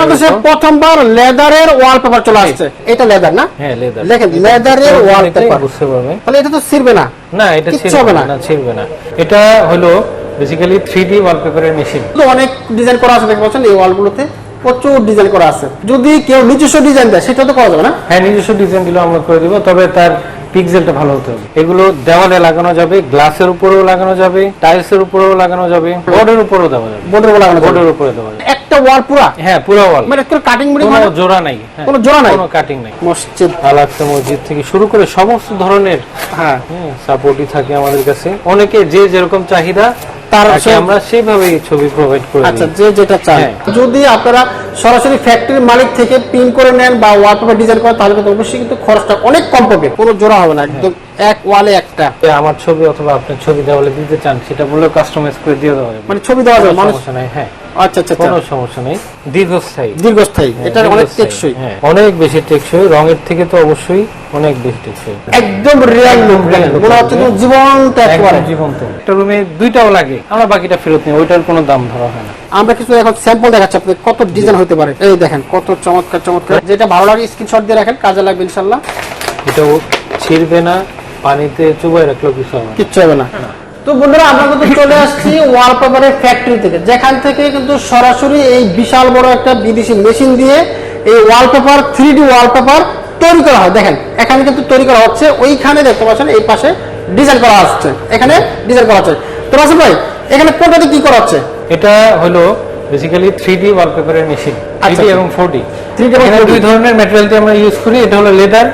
বাংলাদেশে প্রথমবার লেদারের ওয়ালপেপার চলে আসছে। এটা লেদার না? হ্যাঁ লেদার দেখেন লেদারের ওয়ালপেপার বুঝতে পারবে। তাহলে এটা তো ছিড়বে না। না এটা ছিড়বে না না। না ছিড়বে না। এটা হলো বেসিক্যালি থ্রি ওয়ালপেপারের মেশিন তো অনেক ডিজাইন করা আছে দেখতে পাচ্ছেন এই ওয়ালগুলোতে প্রচুর ডিজাইন করা আছে। যদি কেউ নিজস্ব ডিজাইন দেয় সেটা তো করা যাবে না? হ্যাঁ নিজস্ব ডিজাইনগুলো আমরা করে দিব তবে তার পিক্সেলটা ভালো হতে হবে। এগুলো দেওয়ালে লাগানো যাবে গ্লাসের উপরেও লাগানো যাবে টাইলসের উপরেও লাগানো যাবে বোর্ডের উপরেও দেওয়া যাবে। বোর্ডের লাগানো যাবে। বোর্ডের উপরে দেওয়া যাবে। একটা ওয়াল পুরা? হ্যাঁ পুরো ওয়াল। মানে কোনো কাটিং মুড়ি কোনো মানে জোড়া নাই হ্যাঁ, কোনো জোড়া নাই? কোনো কাটিং নাই। মসজিদ। আলাক্সা মসজিদ থেকে শুরু করে সমস্ত ধরনের হ্যাঁ। সাপোর্টই থাকে আমাদের কাছে। অনেকে যে যেরকম চাহিদা তার আমরা সেভাবেই ছবি প্রোভাইড করে আচ্ছা যে যেটা চান। হ্যাঁ। যদি আপনারা সরাসরি ফ্যাক্টরির মালিক থেকে পিন করে নেন বা ওয়ালপেপার ডিজাইন করেন তাহলে কিন্তু অবশ্যই কিন্তু খরচটা অনেক কম পড়বে। কোনো জোড়া হবে না একদম এক ওয়ালে একটা। আমার ছবি অথবা আপনার ছবি দেওয়ালে দিতে চান সেটা বললেও কাস্টমাইজ করে দিয়ে দেওয়া যাবে। মানে ছবি দেওয়া যাবে কোনো মানুষ হ্যাঁ। আচ্ছা আচ্ছা আচ্ছা। কোনো সমস্যা নেই। দীর্ঘস্থায়ী। দীর্ঘস্থায়ী। হ্যাঁ, এটা অনেক টেকসই। হ্যাঁ, অনেক বেশি টেকসই। রঙের থেকে তো অবশ্যই অনেক বেশি টেকসই। একদম রিয়েল লুক মনে হচ্ছে। তুমি জীবন্ত একেবারে। জীবন্ত। একটা রুমে দুইটাও লাগে। আমরা বাকিটা ফেরত নিই। ওইটার কোনো দাম ধরা হয় না। আমরা কিছু এখন স্যাম্পল দেখাচ্ছি আপনাদের। কত ডিজাইন হতে পারে। এই দেখেন কত চমৎকার চমৎকার। যেটা ভালো লাগে স্ক্রিনশট দিয়ে রাখেন। কাজে লাগবে ইনশাল্লাহ এটাও ছিড়বে না। পানিতে চুবাই রাখলেও কিছু হবে না। কিচ্ছু হবে না। তো বন্ধুরা আমরা কিন্তু চলে আসছি ওয়ালপেপারের ফ্যাক্টরি থেকে। যেখান থেকে কিন্তু সরাসরি এই বিশাল বড় একটা বিদেশি মেশিন দিয়ে এই ওয়ালপেপার থ্রি ডি ওয়ালপেপার তৈরি করা হয়। দেখেন এখানে কিন্তু তৈরি করা হচ্ছে। ওইখানে দেখতে পাচ্ছেন এই পাশে ডিজাইন করা হচ্ছে। এখানে ডিজাইন করা হচ্ছে। তো রাসেল ভাই এখানে কোনটাতে কি করা হচ্ছে? এটা হলো বেসিক্যালি থ্রি ডি ওয়ালপেপারের মেশিন থ্রি আচ্ছা, ডি আচ্ছা। এবং ফোর ডি 3D এবং 4D দুই ধরনের ম্যাটেরিয়াল দিয়ে আমরা ইউজ করি। এটা হলো লেদার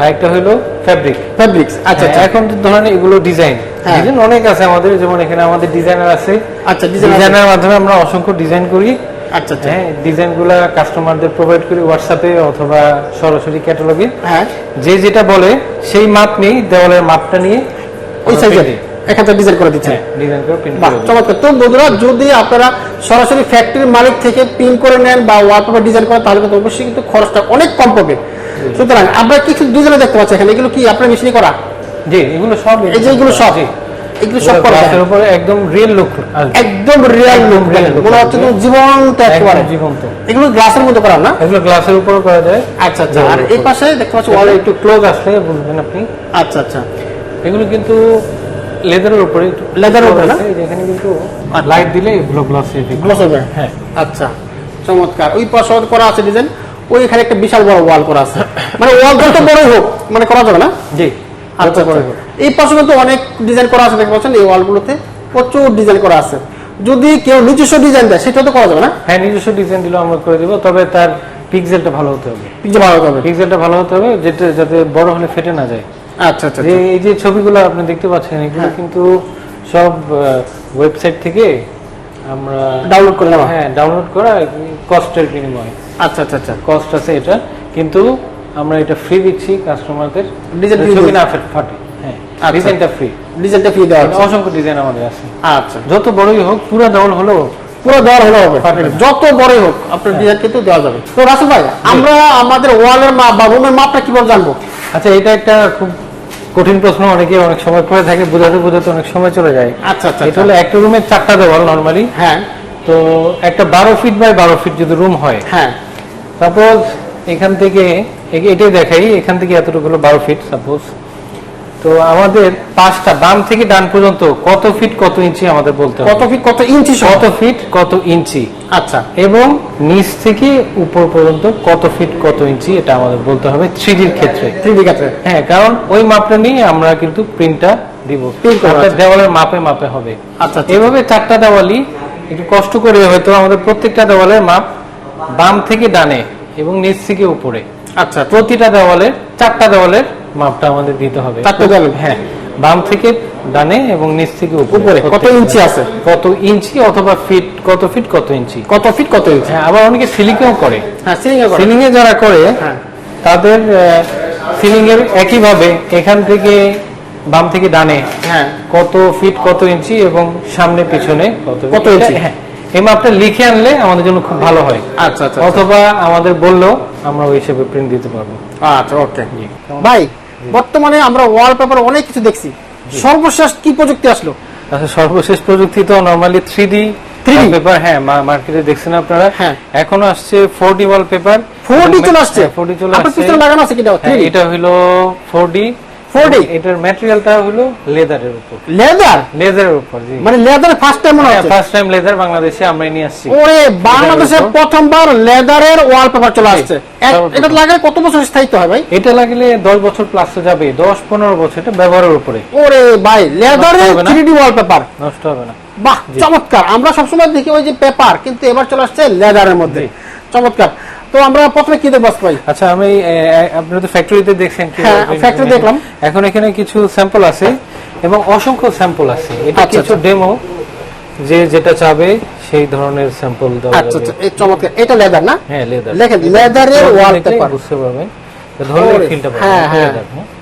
আর একটা হলো ফ্যাব্রিক ফ্যাব্রিক্স আচ্ছা আচ্ছা। এখন তো ধরেন এগুলো ডিজাইন। ডিজাইন অনেক আছে আমাদের যেমন এখানে আমাদের ডিজাইনার আছে। আচ্ছা ডিজাইনের মাধ্যমে আমরা অসংখ্য ডিজাইন করি। আচ্ছা আচ্ছা। হ্যাঁ ডিজাইনগুলা কাস্টমারদের প্রোভাইড করি হোয়াটসঅ্যাপে অথবা সরাসরি ক্যাটালগে হ্যাঁ। যে যেটা বলে সেই মাপ নেই দেওয়ালের মাপটা নিয়ে ওই এখান ডিজাইন করে। দিচ্ছেন। ডিজাইন করে প্রিন্ট করে চমৎকার। তো বন্ধুরা যদি আপনারা সরাসরি ফ্যাক্টরির মালিক থেকে পিন করে নেন বা ওয়ালপেপার ডিজাইন করেন তাহলে কিন্তু অবশ্যই কিন্তু খরচটা অনেক কম পড়বে। সুতরাং আমরা কিছু ডিজাইন দেখতে পাচ্ছি এখানে? এগুলো কি আপনার মেশিনে করা? জি এগুলো সব এই যে এগুলো সব এগুলো সব করা গ্লাসের উপরে একদম রিয়েল লুক একদম রিয়েল লুক মনে হচ্ছে তুমি জীবন্ত একেবারে। জীবন্ত। এগুলো গ্লাসের মধ্যে করা না? এগুলো গ্লাসের উপরে করা যায়। আচ্ছা আচ্ছা আর এই পাশে দেখতে পাচ্ছি ওয়ালে ওয়ালে একটু ক্লোজ আসলে বুঝবেন আপনি। আচ্ছা আচ্ছা। এগুলো কিন্তু লেদারের উপরে Leather উপরে না? এখানে কিন্তু লাইট দিলে এগুলো গ্লাস গ্লাস হবে হ্যাঁ আচ্ছা চমৎকার। ওই পাশে করা আছে ডিজাইন ওই এখানে একটা বিশাল বড় ওয়াল করা আছে। মানে ওয়াল বড়ই হোক মানে করা যাবে না? জি। আচ্ছা করে আচ্ছা। এই পাশে কিন্তু অনেক ডিজাইন করা আছে দেখতে পাচ্ছেন এই ওয়ালগুলোতে প্রচুর ডিজাইন করা আছে। যদি কেউ নিজস্ব ডিজাইন দেয় সেটা তো করা যাবে না? হ্যাঁ নিজস্ব ডিজাইন দিলেও আমরা করে দিব তবে তার পিক্সেলটা ভালো হতে হবে। পিকচার ভালো হতে হবে। পিক্সেলটা ভালো হতে হবে যেটা যাতে বড় হলে ফেটে না যায়। আচ্ছা আচ্ছা যে এই যে ছবিগুলো আপনি দেখতে পাচ্ছেন এগুলো হ্যাঁ। কিন্তু সব ওয়েবসাইট থেকে আমরা ডাউনলোড করে হ্যাঁ ডাউনলোড করা কস্টের বিনিময়ে। আচ্ছা আচ্ছা আচ্ছা। কস্ট আছে এটা কিন্তু আমরা এটা ফ্রি দিচ্ছি কাস্টমারদের ছবি না ফেট- হ্যাঁ আচ্ছা। ডিজাইনটা ফ্রি ডিজাইনটা ফ্রি দেওয়া অসংখ্য ডিজাইন আমাদের আছে। আচ্ছা। যত বড়ই হোক পুরো দেওয়াল হলো পুরো দেওয়াল হলে হবে। যত বড়ই হোক আপনার ডিজাইন কিন্তু দেওয়া যাবে। তো রাসুল ভাই আমরা আমাদের ওয়ালের মাপ বা রুমের মাপটা কীভাবে জানব? আচ্ছা এটা একটা খুব কঠিন প্রশ্ন। অনেকে অনেক সময় করে থাকে বোঝাতে বোঝাতে অনেক সময় চলে যায়। আচ্ছা আচ্ছা এটা হলো একটা রুমের চারটা দেওয়াল নর্মালি হ্যাঁ। তো একটা বারো ফিট বাই বারো ফিট যদি রুম হয়। হ্যাঁ। সাপোজ এখান থেকে এটাই দেখাই এখান থেকে এতটুকু হলো বারো ফিট সাপোজ তো আমাদের পাঁচটা বাম থেকে ডান পর্যন্ত কত ফিট কত ইঞ্চি আমাদের বলতে হবে। কত ফিট কত ইঞ্চি কত ফিট কত ইঞ্চি আচ্ছা। এবং নিচ থেকে উপর পর্যন্ত কত ফিট কত ইঞ্চি এটা আমাদের বলতে হবে থ্রি ডির ক্ষেত্রে। থ্রি ডি কাছে হ্যাঁ কারণ ওই মাপটা নিয়ে আমরা কিন্তু প্রিন্টটা দিব। দেওয়ালের মাপে মাপে হবে। আচ্ছা আচ্ছা। এভাবে চারটা দেওয়ালই একটু কষ্ট করে হয়তো আমাদের প্রত্যেকটা দেওয়ালের মাপ বাম থেকে ডানে এবং নিচ থেকে উপরে। আচ্ছা। প্রতিটা দেওয়ালের চারটা দেওয়ালের মাপটা আমাদের দিতে হবে। চারটা দেওয়ালের? হ্যাঁ। বাম থেকে ডানে এবং নিচ থেকে উপরে। কত ইঞ্চি আছে? কত ইঞ্চি অথবা ফিট কত ফিট কত ইঞ্চি? কত ফিট কত ইঞ্চি? হ্যাঁ আবার অনেকে সিলিংও করে। হ্যাঁ সিলিং এ সিলিং এ যারা করে হ্যাঁ। তাদের সিলিং এর একইভাবে এখান থেকে বাম থেকে ডানে হ্যাঁ। কত ফিট কত ইঞ্চি এবং সামনে পিছনে কত কত ইঞ্চি? হ্যাঁ। এই মাপটা লিখে আনলে আমাদের জন্য খুব ভালো হয়। আচ্ছা আচ্ছা অথবা আমাদের বললেও আমরা ওই হিসেবে প্রিন্ট দিতে পারব। আচ্ছা ওকে ভাই বর্তমানে আমরা ওয়ালপেপার অনেক কিছু দেখছি। সর্বশেষ কি প্রযুক্তি আসলো? আচ্ছা সর্বশেষ প্রযুক্তি তো normally three D 3D? Paper হ্যাঁ মার্কেটে দেখছেন আপনারা। হ্যাঁ। এখনও আসছে ফোর ডি ওয়াল পেপার 4D চলে আসছে? ফোর ডি চলে আসছে। লাগানো আছে হ্যাঁ, 3D এটা হলো ফোর ডি 4D? এটার ম্যাটেরিয়ালটা হলো লেদারের উপর। লেদার? লেদারের উপর জি। মানে লেদার ফার্স্ট টাইম মনে ফার্স্ট টাইম লেদার বাংলাদেশে আমরা নিয়ে আসছি। ওরে বাংলাদেশে প্রথমবার লেদারের ওয়ালপেপার চলে আসছে। এটা লাগায় কত বছর স্থায়িত্ব হয় ভাই? এটা লাগলে দশ বছর প্লাস যাবে। বছর এটা ব্যবহারের উপরে। ওরে ভাই লেদারের হবে না? 3D ওয়ালপেপার নষ্ট হবে না। বাহ চমৎকার। আমরা সবসময় দেখি ওই যে পেপার কিন্তু এবার চলে আসছে লেদারের মধ্যে। চমৎকার। তো আমরা প্রথমে কি দেখব ভাই? আচ্ছা আমি আপনারা তো ফ্যাক্টরিতে দেখছেন হ্যাঁ, factory দেখলাম। এখন এখানে কিছু স্যাম্পল আছে এবং অসংখ্য স্যাম্পল আছে। এটা আচ্ছা, কিছু ডেমো যে যেটা চাবে সেই ধরনের স্যাম্পল দেওয়া আচ্ছা আচ্ছা এই চমৎকার। এটা লেদার না? হ্যাঁ লেদার লেখেন লেদারের ওয়ালপেপার বুঝতে পারবেন। ধরনের ফিলটা হ্যাঁ হ্যাঁ।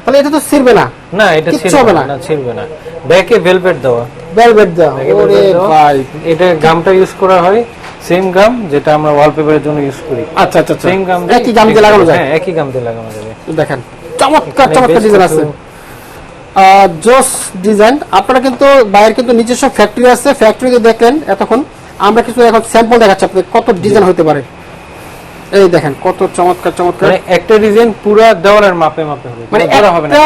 তাহলে এটা তো ছিড়বে না। না এটা ছিড়বে না ছিড়বে না। ব্যাকে ভেলভেট দেওয়া। ভেলভেট দেওয়া। ওরে। ভাই। এটা গামটা ইউজ করা হয়। সেম গাম যেটা আমরা ওয়ালপেপারের জন্য ইউজ করি। আচ্ছা আচ্ছা আচ্ছা। সেম গাম একই গাম দিয়ে লাগানো যায়? হ্যাঁ একই গাম দিয়ে লাগানো যাবে। দেখেন চমৎকার চমৎকার ডিজাইন আছে। জোস ডিজাইন আপনারা কিন্তু বাইরে কিন্তু নিজস্ব ফ্যাক্টরি আছে। ফ্যাক্টরিতে দেখলেন এতক্ষণ আমরা কিছু এখন স্যাম্পল দেখাচ্ছি আপনাদের কত ডিজাইন হতে পারে। এই দেখেন কত চমৎকার চমৎকার। মানে একটা ডিজাইন পুরা দেওয়ালের মাপে মাপে হবে মানে জোড়া হবে না। একটা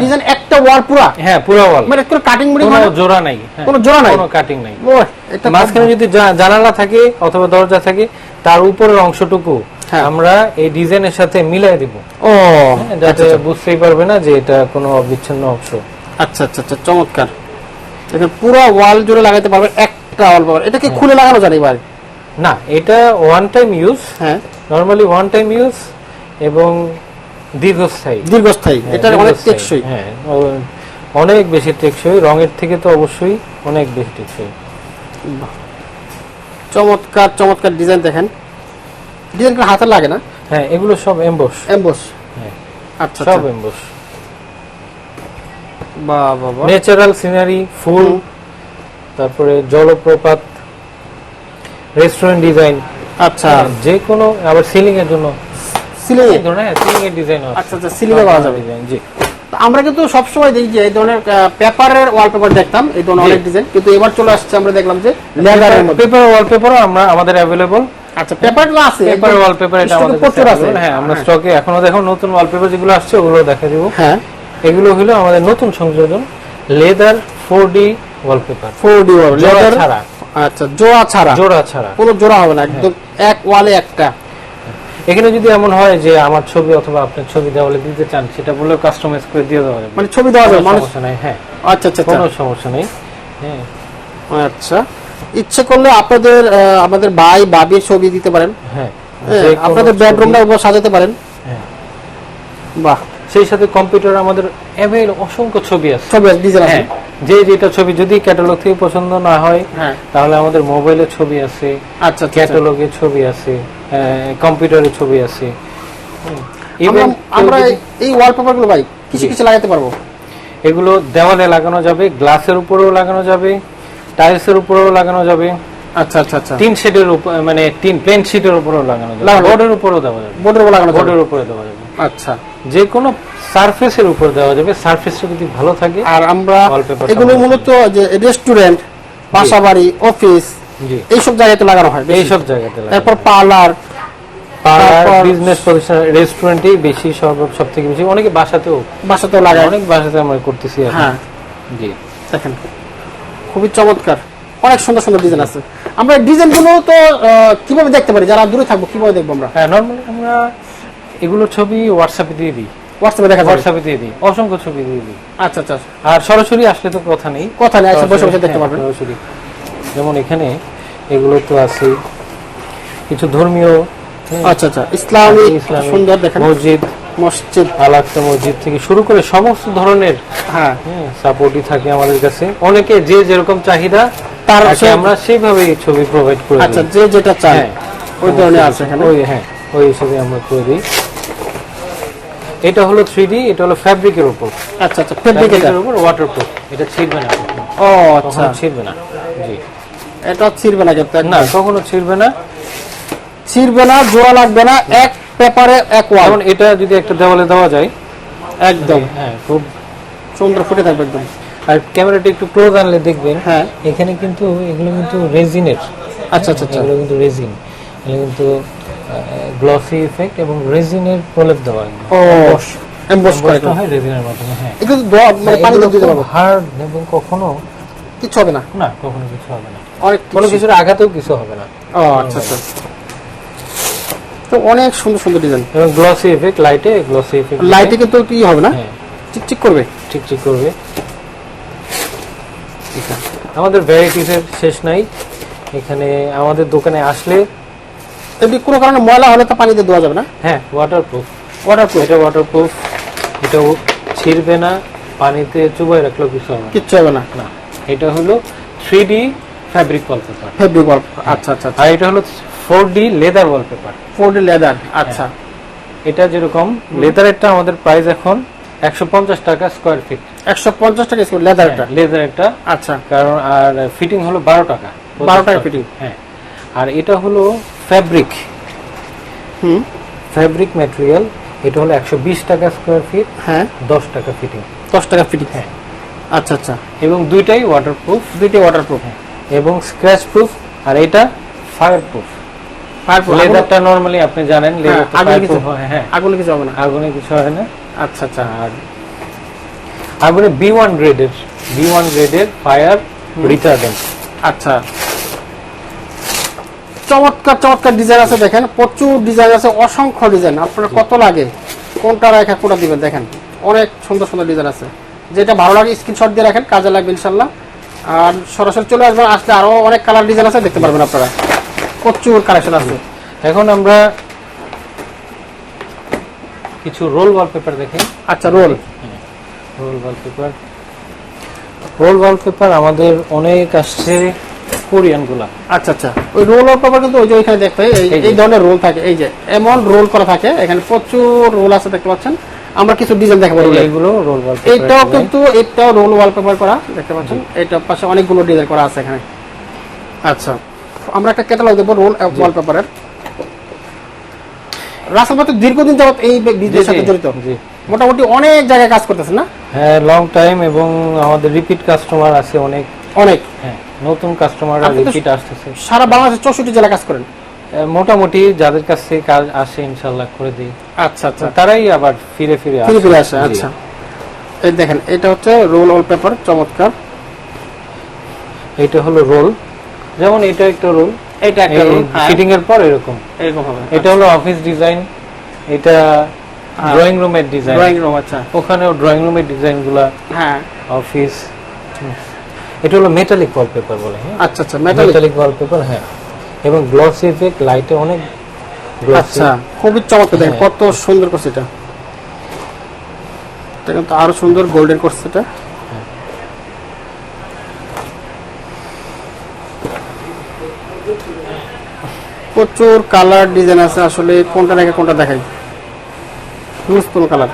ডিজাইন একটা ওয়াল পুরা? হ্যাঁ পুরো ওয়াল মানে কোনো কাটিং মুড়ি কোনো জোড়া নাই হ্যাঁ, কোনো জোড়া নাই? কোনো কাটিং নাই। এটা মাঝখানে যদি জানালা থাকে অথবা দরজা থাকে তার উপরের অংশটুকু হ্যাঁ। আমরা এই ডিজাইনের সাথে মিলাই দিব। ও হ্যাঁ, যাতে বুঝতেই পারবে না যে এটা কোনো অবিচ্ছিন্ন অংশ। আচ্ছা আচ্ছা আচ্ছা চমৎকার। দেখেন পুরো ওয়াল জুড়ে লাগাতে পারবেন একটা ওয়াল পাবেন। এটা কি খুলে লাগানো যায় এবার? না এটা ওয়ান টাইম ইউজ হ্যাঁ। নরমালি ওয়ান টাইম ইউজ এবং দীর্ঘস্থায়ী। দীর্ঘস্থায়ী হ্যাঁ, এটা অনেক টেকসই। হ্যাঁ অনেক বেশি টেকসই রঙের থেকে তো অবশ্যই অনেক বেশি টেকসই। চমৎকার চমৎকার ডিজাইন দেখেন। ডিজাইন হাতে লাগে না। হ্যাঁ এগুলো সব এমবস এমবোস হ্যাঁ। আচ্ছা সব এমবস বাহ বাহ বাহ ন্যাচারাল সিনারি ফুল তারপরে জলপ্রপাত রেস্টুরেন্ট ডিজাইন আচ্ছা। যে কোনো আবার সিলিং এর জন্য সিলিং এই ধরনের সিলিং এর ডিজাইন আচ্ছা আচ্ছা সিলিং এ করা যাবে। জি। আমরা কিন্তু সবসময় দেখি যে এই ধরনের পেপারের ওয়ালপেপার দেখতাম এই ধরনের অনেক ডিজাইন কিন্তু এবার চলে আসছে আমরা দেখলাম যে লেদারের মধ্যে। পেপার ওয়ালপেপারও আমরা আমাদের অ্যাভেলেবল আচ্ছা পেপারগুলো আছে পেপার ওয়ালপেপার এটা আমাদের প্রচুর আছে। হ্যাঁ আমরা হ্যাঁ। স্টকে এখনও দেখো নতুন ওয়ালপেপার যেগুলো আসছে ওগুলো দেখা দিব। হ্যাঁ। এগুলো হলো আমাদের নতুন সংযোজন leather four D wallpaper four D জোড়া লেদার ছাড়া। আচ্ছা জোড়া ছাড়া। জোড়া ছাড়া। কোনো জোড়া হবে না একদম এক ওয়ালে একটা। এখানে যদি এমন হয় যে আমার ছবি অথবা আপনার ছবি দেওয়ালে দিতে চান সেটা বলে কাস্টমাইজ করে দিয়ে দেওয়া যাবে। মানে ছবি দেওয়া যাবে কোনো সমস্যা নাই হ্যাঁ। আচ্ছা আচ্ছা আচ্ছা। কোনো সমস্যা নেই হ্যাঁ। আচ্ছা। ইচ্ছে করলে আপনাদের আমাদের ভাই বাবির ছবি দিতে পারেন। হ্যাঁ হ্যাঁ, আপনাদের বেডরুমটা উপর সাজাতে পারেন। হ্যাঁ। বাহ। সেই সাথে কম্পিউটার আমাদের অ্যাভেল অসংখ্য ছবি আছে। ছবি আছে ডিজাইন আছে। হ্যাঁ। যে যেটা ছবি যদি ক্যাটালগ থেকে পছন্দ না হয় হ্যাঁ। তাহলে আমাদের মোবাইলের ছবি আছে আচ্ছা আচ্ছা, আচ্ছা। ক্যাটালগের ছবি আছে কম্পিউটারের ছবি আছে। আমরা আমরা এই- এই ওয়ালপেপারগুলো ভাই কিছু কিছু লাগাতে পারব। এগুলো দেওয়ালে লাগানো যাবে গ্লাসের উপরেও লাগানো যাবে টাইলসের উপরেও লাগানো যাবে। আচ্ছা আচ্ছা আচ্ছা। তিন শেডের উপর মানে তিন প্লেন শিটের উপরেও লাগানো যাবে। বোর্ডের উপরেও দেওয়া যাবে। বোর্ডের উপর লাগানো বোর্ডের উপরে দেওয়া যাবে। আচ্ছা যে কোনো সারফেসের উপর দেওয়া যাবে সারফেসটা যদি ভালো থাকে আর আমরা এগুলো মূলত যে রেস্টুরেন্ট বাসাবাড়ি অফিস এইসব জায়গাতে লাগানো হয়। এইসব জায়গাতে তারপর পার্লার তারপর- বিজনেস প্রতিষ্ঠান রেস্টুরেন্টেই বেশি সর্ব সব থেকে বেশি। অনেকে বাসাতেও বাসাতেও লাগায়। অনেক বাসাতে আমরা করতেছি হ্যাঁ। জি। দেখেন খুবই চমৎকার। অনেক সুন্দর সুন্দর ডিজাইন আছে। আমরা তো কীভাবে দেখতে পারি? যারা দূরে থাকব কীভাবে দেখব আমরা? হ্যাঁ নর্মালি আমরা এগুলোর ছবি হোয়াটসঅ্যাপে দিয়ে দিই। হোয়াটসঅ্যাপে দেখা হোয়াটসঅ্যাপে দিয়ে দিই। অসংখ্য ছবি দিয়ে দিই। আচ্ছা আচ্ছা। আর সরাসরি আসলে তো কথা নেই। কথা নেই আচ্ছা বসে বসে দেখতে হ্যাঁ, পারবেন। সরাসরি। যেমন এখানে এগুলো তো আছে কিছু ধর্মীয় হ্যাঁ। আচ্ছা আচ্ছা ইসলামিক সুন্দর দেখেন। মসজিদ মসজিদ। মসজিদ থেকে শুরু করে সমস্ত ধরনের হ্যাঁ। সাপোর্টই থাকে আমাদের কাছে। অনেকে যে যেরকম চাহিদা তার আমরা সেইভাবেই ছবি প্রোভাইড করে আচ্ছা যে যেটা চাই হ্যাঁ। ওই ধরনের আছে এখানে। ওই হ্যাঁ ওই হিসেবে আমরা করে দিই। এটা হলো থ্রি এটা হলো ফ্যাব্রিকের উপর। আচ্ছা আচ্ছা ফেব্রিক এটা? ফ্যাব্রিকের উপর ওয়াটারপ্রুফ এটা ছিড়বে না ও আচ্ছা। ছিড়বে না। জি। এটা ছিড়বে না কিন্তু না। কখনো ছিড়বে না। ছিড়বে না জোড়া লাগবে না এক পেপারে এক ওয়াল যেমন এটা যদি একটা দেওয়ালে দেওয়া যায় একদম। হ্যাঁ খুব সুন্দর ফুটে থাকবে একদম। আর ক্যামেরাটা একটু ক্লোজ আনলে দেখবেন হ্যাঁ। এখানে কিন্তু এগুলো কিন্তু রেজিনের আচ্ছা আচ্ছা আচ্ছা। এগুলো কিন্তু রেজিন এগুলো কিন্তু গ্লসি ইফেক্ট এবং রেজিনের প্রলেপ দেওয়া। এমবস করে হয় রেজিনের মাধ্যমে হ্যাঁ। এগুলো মানে পানি দিতে পারব। হার্ড এবং কখনো কিছু হবে না? না কখনো কিছু হবে না। অনেক কোনো কিছুর আঘাতেও কিছু হবে না। ও আচ্ছা আচ্ছা। তো অনেক সুন্দর সুন্দর ডিজাইন এবং গ্লসি ইফেক্ট লাইটে গ্লসি ইফেক্ট লাইটে কিন্তু কি হবে না? হ্যাঁ। চিকচিক করবে? ঠিক ঠিক করবে। আমাদের ভ্যারাইটিসের শেষ নাই। এখানে আমাদের দোকানে আসলে এমনি কোনো কারণে ময়লা হলে তো পানি দিয়ে দেওয়া যাবে না? হ্যাঁ ওয়াটারপ্রুফ ওয়াটারপ্রুফ এটা ওয়াটারপ্রুফ এটাও ছিড়বে না পানিতে চুবাই রাখলেও কিছু হবে কিচ্ছু হবে না না। এটা হলো three D fabric wallpaper fabric wall আচ্ছা আচ্ছা আর এটা হলো four D leather wallpaper four D leather আচ্ছা। এটা যেরকম লেদারেরটা আমাদের প্রাইস এখন একশো পঞ্চাশ টাকা স্কোয়ার ফিট একশো পঞ্চাশ টাকা স্কোয়ার লেদারটা লেদারেরটা আচ্ছা। কারণ আর ফিটিং হলো বারো টাকা। 12 টাকা ফিটিং হ্যাঁ। আর এটা হলো ফ্যাব্রিক হুম। ফ্যাব্রিক ম্যাটেরিয়াল এটা হলো একশো বিশ টাকা স্কোয়ার ফিট হ্যাঁ। দশ টাকা ফিটিং দশ টাকা ফিটিং হ্যাঁ। আচ্ছা আচ্ছা। এবং দুইটাই ওয়াটারপ্রুফ দুইটি ওয়াটারপ্রুফ এবং স্ক্র্যাচ প্রুফ আর এটা ফায়ার প্রুফ লেদারটা নরমালি আপনি জানেন হ্যাঁ, আগুনে কিছু হয় হ্যাঁ আগুনে কিছু হবে না। আগুনে কিছু হয় না। আচ্ছা আচ্ছা। আর আগুনে বি ওয়ান গ্রেডের বি ওয়ান গ্রেডের ফায়ার রিটার্ডেন্ট আচ্ছা। চমৎকার চমৎকার ডিজাইন আছে দেখেন। প্রচুর ডিজাইন আছে অসংখ্য ডিজাইন আপনার কত লাগে কোনটা রেখা কোনটা দিবেন দেখেন। অনেক সুন্দর সুন্দর ডিজাইন আছে। যেটা ভালো লাগে স্ক্রিনশট দিয়ে রাখেন কাজে লাগবে ইনশাল্লাহ। আর সরাসরি চলে আসবেন আসলে আরও অনেক কালার ডিজাইন আছে দেখতে পারবেন আপনারা। প্রচুর কালেকশন আছে। এখন আমরা কিছু রোল ওয়ালপেপার দেখি। আচ্ছা roll roll wallpaper roll wallpaper আমাদের অনেক আসছে। কোরিয়ানগুলা আচ্ছা আচ্ছা। ওই রোল পেপার কিন্তু ওই যে ওইখানে দেখতে এই ধরনের রোল থাকে এই যে। এমন রোল করা থাকে এখানে প্রচুর রোল আছে দেখতে পাচ্ছেন। আমরা কিছু ডিজাইন দেখাবো। এইগুলো রোল ওয়ালপেপার কিন্তু এটাও রোল ওয়ালপেপার করা দেখতে পাচ্ছেন। এটার পাশে অনেকগুলো ডিজাইন করা আছে এখানে। আচ্ছা। আমরা একটা ক্যাটালগ দেবো রোল ওয়ালপেপারের রাসেল ভাই তো দীর্ঘদিন যাবত এই বিজনেসের সাথে জড়িত। মোটামুটি অনেক জায়গায় কাজ করতেছেন না? হ্যাঁ লং টাইম এবং আমাদের রিপিট কাস্টমার আছে অনেক। অনেক। নতুন কাস্টমাররা রিপিট আসতেছে। সারা বাংলাদেশের চৌষট্টি জেলা কাজ করেন? মোটামুটি যাদের কাছ থেকে কাজ আসে ইনশাল্লাহ করে দিই। আচ্ছা আচ্ছা। তারাই আবার ফিরে ফিরে ফিরে ফিরে আসে। আচ্ছা। এই দেখেন এটা হচ্ছে রোল ওয়ালপেপার চমৎকার। এটা হলো রোল যেমন এটা একটা রোল এটা একটা রোল ফিটিং এর পর এরকম। এরকম হবে এটা হলো অফিস ডিজাইন এটা হ্যাঁ। ড্রয়িং রুমের ডিজাইন ড্রয়িং রুম আচ্ছা। ওখানেও ড্রয়িং রুমের ডিজাইনগুলা হ্যাঁ। অফিস এটা হলো মেটালিক ওয়ালপেপার বলে হ্যাঁ? আচ্ছা আচ্ছা মেটালিক ওয়ালপেপার হ্যাঁ। এবং গ্লসি ইফেক্ট লাইটে অনেক আচ্ছা খুবই চমৎকার দেখেন হ্যাঁ। কত সুন্দর করছে এটা। এটা কিন্তু আরও সুন্দর গোল্ডেন করছে এটা। প্রচুর কালার ডিজাইন আছে আসলে কোনটা রেখে কোনটা দেখাই। হিউজফুল কালার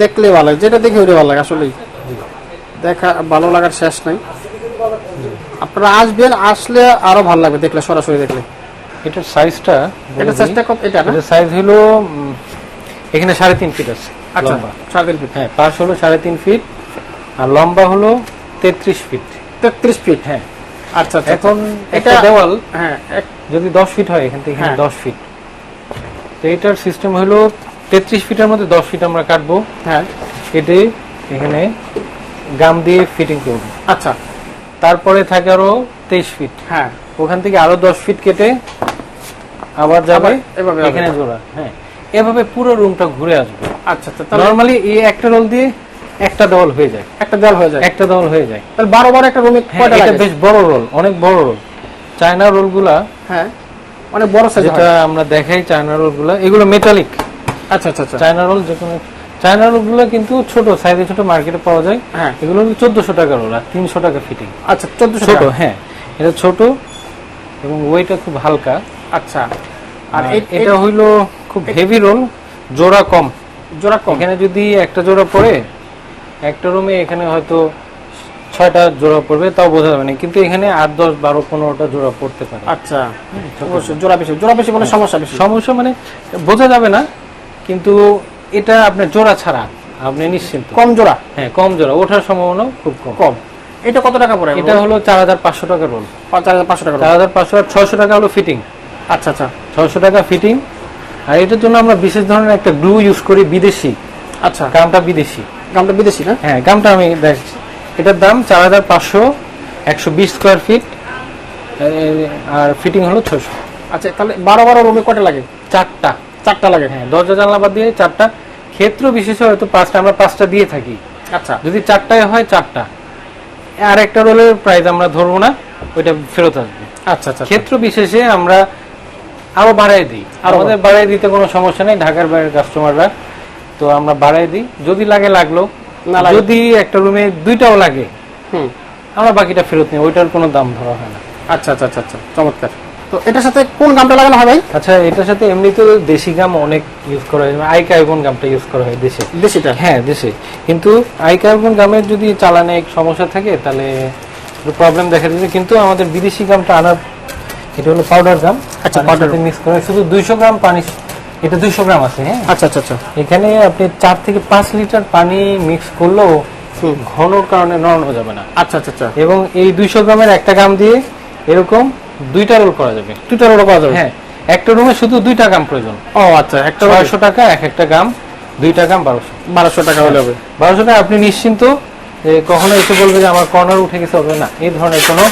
দেখলে ভালো লাগে যেটা দেখে ওটা ভালো লাগে আসলেই। দেখা ভালো লাগার শেষ নাই। আপনারা আসবেন আসলে আরও ভালো লাগবে দেখলে সরাসরি দেখলে। এটার সাইজটা এটা চেষ্টা কর এটা না? সাইজ হলো এখানে সাড়ে তিন ফিট আছে আচ্ছা সাড়ে তিন ফিট হ্যাঁ পাশ হলো সাড়ে তিন ফিট আর লম্বা হলো তেত্রিশ ফিট তেত্রিশ ফিট হ্যাঁ। আচ্ছা আচ্ছা এখন এটা একটা দেওয়াল হ্যাঁ এক- যদি দশ ফিট হয় এখান থেকে হ্যাঁ। দশ ফিট তো এটার সিস্টেম হলো তেত্রিশ ফিটের মধ্যে দশ ফিট আমরা কাটবো। হ্যাঁ। কেটে এখানে গাম দিয়ে ফিটিং করব। আচ্ছা। তারপরে থাকে আরও তেইশ ফিট হ্যাঁ। ওখান থেকে আরও দশ ফিট কেটে আবার যাবে এখানে জোড়া হ্যাঁ। এভাবে পুরো রুমটা ঘুরে আসবে। আচ্ছা আচ্ছা নর্মালি এই একটা রোল দিয়ে একটা দেওয়াল হয়ে যায়। একটা দেওয়াল হয়ে যায়। একটা দেওয়াল হয়ে যায়। তাহলে বারো বার একটা রুমে হ্যাঁ কয়টা লাগে? বেশ বড় রোল অনেক বড় রোল চায়না রোলগুলা হ্যাঁ অনেক বড় সাইজ যেটা আমরা দেখাই চায়না রোলগুলো এগুলো মেটালিক আচ্ছা আচ্ছা আচ্ছা। চায়না রোল যে কোনো চায়না রোল কিন্তু ছোট সাইজে ছোট মার্কেটে পাওয়া যায়। হ্যাঁ। এগুলো হলো চোদ্দশো টাকা রোল আর তিনশো টাকা ফিটিং আচ্ছা চোদ্দশো ছোট হ্যাঁ। এটা ছোট এবং ওয়েটটা খুব হালকা। আচ্ছা। আর এটা হইল খুব হেভি রোল জোড়া কম। জোড়া কম? এখানে যদি একটা জোড়া পড়ে একটা রুমে এখানে হয়তো ছয়টা জোড়া পড়বে তাও বোঝা যাবে না। কিন্তু এখানে আট দশ বারো পনেরোটা জোড়া পড়তে পারে। আচ্ছা। অবশ্যই জোড়া বেশি জোড়া বেশি বলে সমস্যা বেশি। সমস্যা মানে বোঝা যাবে না কিন্তু এটা আপনার জোড়া ছাড়া আপনি নিশ্চিন্ত। কম জোড়া? হ্যাঁ কম জোড়া। ওঠার সম্ভাবনা খুব কম। কম। এটা কত টাকা পড়ে? এটা হলো চার হাজার পাঁচশো টাকা রোল চার হাজার পাঁচশো টাকা চার হাজার পাঁচশো আর ছয়শো টাকা হলো ফিটিং আচ্ছা আচ্ছা। ছয়শো টাকা ফিটিং আর এটার জন্য আমরা বিশেষ ধরনের একটা গ্লু ইউজ করি বিদেশি। আচ্ছা। গামটা বিদেশি। দামটা বিদেশি না? হ্যাঁ গামটা আমি দেখছি এটার দাম চার হাজার পাঁচশো একশো বিশ স্কোয়ার ফিট আর ফিটিং হলো ছশো আচ্ছা তাহলে বারো বারো রুমে কটা লাগে? চারটা। চারটা লাগে হ্যাঁ দরজা জানলা বাদ দিয়ে চারটা। ক্ষেত্র বিশেষে হয়তো পাঁচটা আমরা পাঁচটা দিয়ে থাকি। আচ্ছা। যদি চারটায় হয় চারটা। আর একটা রোলের প্রাইস আমরা ধরবো না ওইটা ফেরত আসবে। আচ্ছা আচ্ছা ক্ষেত্র বিশেষে আমরা আরও বাড়াই দিই। আরও আমাদের বাড়াই দিতে কোনো সমস্যা নেই ঢাকার বাইরের কাস্টমাররা তো আমরা বাড়াই দিই। যদি লাগে লাগল। না যদি একটা রুমে দুইটাও লাগে হুম। আমরা বাকিটা ফেরত নিই। ওইটার কোনো দাম ধরা হয় না। আচ্ছা আচ্ছা আচ্ছা আচ্ছা। চমৎকার। তো এটার সাথে কোন গামটা লাগানো হয় ভাই? আচ্ছা এটার সাথে এমনিতে দেশি গাম অনেক ইউজ করা হয়। আই কার্বন গামটা ইউজ করা হয় দেশে। দেশিটা? হ্যাঁ দেশে। কিন্তু আই কার্বন গামের যদি চালানে সমস্যা থাকে তাহলে প্রবলেম দেখা দিবে। কিন্তু আমাদের বিদেশি গামটা আনার এটা হলো পাউডার গাম। আচ্ছা, সাথে মিক্স করে শুধু দুইশো গ্রাম পানি এটা দুইশো গ্রাম আছে হ্যাঁ? আচ্ছা আচ্ছা আচ্ছা। এখানে আপনি চার থেকে পাঁচ লিটার পানি মিক্স করলেও। ঘনর কারণে নরম যাবে না। আচ্ছা আচ্ছা আচ্ছা। এবং এই দুইশো গ্রামের একটা গাম দিয়ে এরকম দুইটা রোল করা যাবে। দুইটা রোড পাওয়া যাবে? হ্যাঁ একটা রুমে শুধু দুইটা গাম প্রয়োজন। ও আচ্ছা একটা ছয়শো টাকা এক একটা গাম দুইটা গাম বারোশো। বারোশো টাকা হলে হবে। বারোশো টাকা আপনি নিশ্চিন্ত যে কখনো এসে বলবে যে আমার কর্নার উঠে গেছে হবে না। এই ধরনের কোনো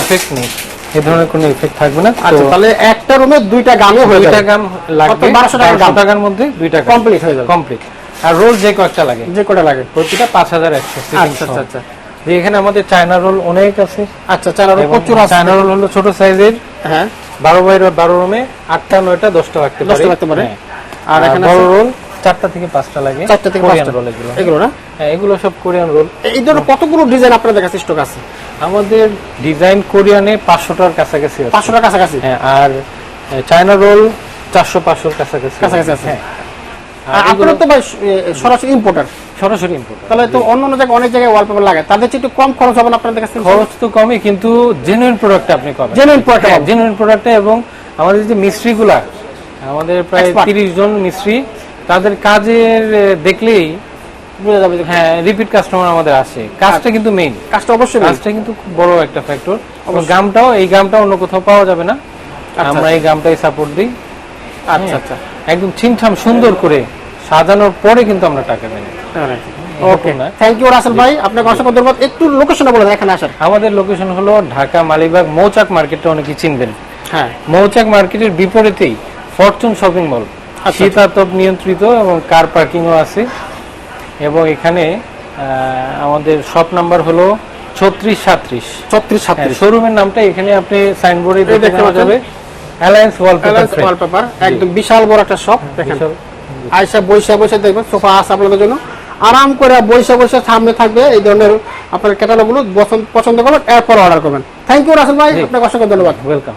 এফেক্ট নেই। এই ধরনের কোনো এফেক্ট থাকবে না। আচ্ছা তাহলে একটা রুমে দুইটা গামে হয়ে দুইটা গাম লাগবে। অর্থাৎ 1200 টাকার মধ্যে দুইটা কমপ্লিট হয়ে যাবে। কমপ্লিট আর রোল যে কয়েকটা লাগে। যে কটা লাগে? প্রতিটা পাঁচ হাজার একশো। আচ্ছা আচ্ছা আচ্ছা। যে এখানে আমাদের চায়না রোল অনেক আছে। আচ্ছা চার এবং প্রচুর আছে। চায়না রোল হলো ছোট সাইজের। হ্যাঁ। বারো বাই বারো রুমে আটটা নয়টা দশটা রাখতে পারে। রাখতে পারে। হ্যাঁ। আর এখানে বড় রোল চারটা থেকে পাঁচটা লাগে। চারটা থেকে পাঁচটা। রোল এগুলো। এগুলো না? হ্যাঁ এগুলো সব কোরিয়ান রোল। এই ধরনের কতগুলো ডিজাইন আপনাদের কাছে স্টক আছে? আমাদের ডিজাইন কোরিয়ানে পাঁচশোটার কাছাকাছি আছে। পাঁচশো টাকা কাছাকাছি? হ্যাঁ আর চায়না রোল চারশো পাঁচশোর কাছাকাছি কাছাকাছি আছে। হ্যাঁ। আপনারা তো ভাই সরাসরি ইম্পোর্টার সরাসরি ইম্পোর্ট তাহলে তো অন্য অন্য জায়গায় অনেক জায়গায় ওয়ালপেপার লাগে। তাদের একটু কম খরচ হবে আপনাদের কাছে খরচ তো কমই কিন্তু জেনুইন প্রোডাক্ট আপনি পাবেন। জেনুইন প্রোডাক্ট এবং আমাদের যে মিস্ত্রিগুলা আমাদের প্রায় তিরিশ জন মিস্ত্রি তাদের কাজের দেখলেই বুঝে যাবে হ্যাঁ রিপিট কাস্টমার আমাদের আসে। কাজটা কিন্তু মেইন কাজটা অবশ্যই কাজটা কিন্তু খুব বড় একটা ফ্যাক্টর গামটাও এই গামটা অন্য কোথাও পাওয়া যাবে না। আমরা এই গামটাই সাপোর্ট দিই। আচ্ছা আচ্ছা। একদম ছিমছাম সুন্দর করে সাজানোর পরে কিন্তু আমরা টাকা দেই। ওকে না। থ্যাংক ইউ রাসেল ভাই। আপনাকে অসংখ্য ধন্যবাদ একটু লোকেশনটা বলে এখানে আসার আমাদের লোকেশন হলো ঢাকা মালিবাগ মৌচাক মার্কেটটা অনেকে চিনবেন। হ্যাঁ। মৌচাক মার্কেটের বিপরীতেই ফরচুন শপিং মল আচ্ছা। শীতাতপ নিয়ন্ত্রিত এবং কার পার্কিংও আছে। এবং এখানে আমাদের শপ নাম্বার হলো ছত্রিশ সাত্রিশ। ছত্রিশ সাতত্রিশ শোরুমের নামটা এখানে আপনি সাইনবোর্ডে দেখতে পাওয়া যাবে। অ্যালায়েন্স ওয়ালপেপার একদম বিশাল বড় একটা শপ দেখেন। আয়সা বৈশা বৈশা দেখবেন সোফা আছে আপনাদের জন্য। আরাম করে বৈশা বৈশা সামনে থাকবে এই ধরনের আপনার ক্যাটালগুলো পছন্দ করবেন এরপর অর্ডার করবেন। থ্যাংক ইউ রাসেল ভাই। আপনাকে অসংখ্য ধন্যবাদ। ওয়েলকাম